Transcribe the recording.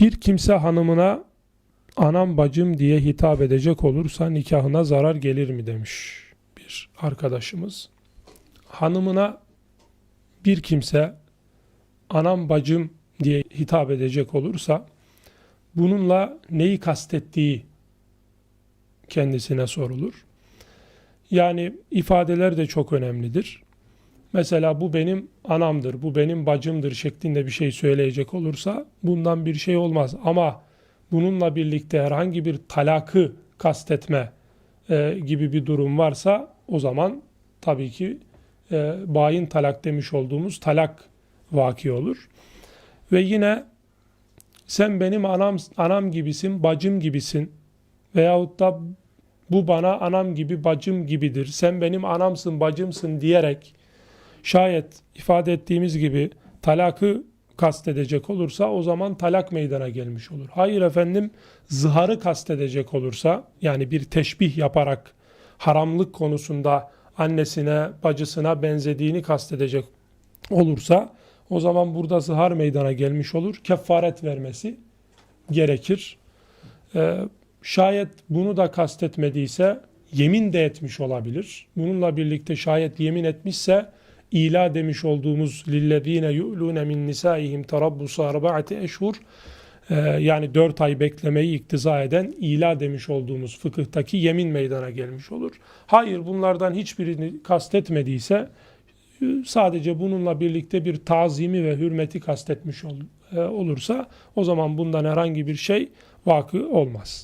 Bir kimse hanımına anam bacım diye hitap edecek olursa nikahına zarar gelir mi demiş bir arkadaşımız. Hanımına bir kimse anam bacım diye hitap edecek olursa bununla neyi kastettiği kendisine sorulur. Yani ifadeler de çok önemlidir. Mesela bu benim anamdır, bu benim bacımdır şeklinde bir şey söyleyecek olursa bundan bir şey olmaz. Ama bununla birlikte herhangi bir talakı kastetme e, gibi bir durum varsa o zaman tabii ki e, bayin talak demiş olduğumuz talak vaki olur. Ve yine sen benim anam anam gibisin, bacım gibisin veyahut da bu bana anam gibi, bacım gibidir. Sen benim anamsın, bacımsın diyerek şayet ifade ettiğimiz gibi talakı kastedecek olursa o zaman talak meydana gelmiş olur. Hayır efendim zıharı kastedecek olursa yani bir teşbih yaparak haramlık konusunda annesine bacısına benzediğini kastedecek olursa o zaman burada zihar meydana gelmiş olur. Kefaret vermesi gerekir. Ee, şayet bunu da kastetmediyse yemin de etmiş olabilir. Bununla birlikte şayet yemin etmişse ila demiş olduğumuz lillezine yu'lune min nisaihim tarabbusu arba'ati eşhur ee, yani dört ay beklemeyi iktiza eden ila demiş olduğumuz fıkıhtaki yemin meydana gelmiş olur. Hayır bunlardan hiçbirini kastetmediyse e, sadece bununla birlikte bir tazimi ve hürmeti kastetmiş e, olursa o zaman bundan herhangi bir şey vakı olmaz.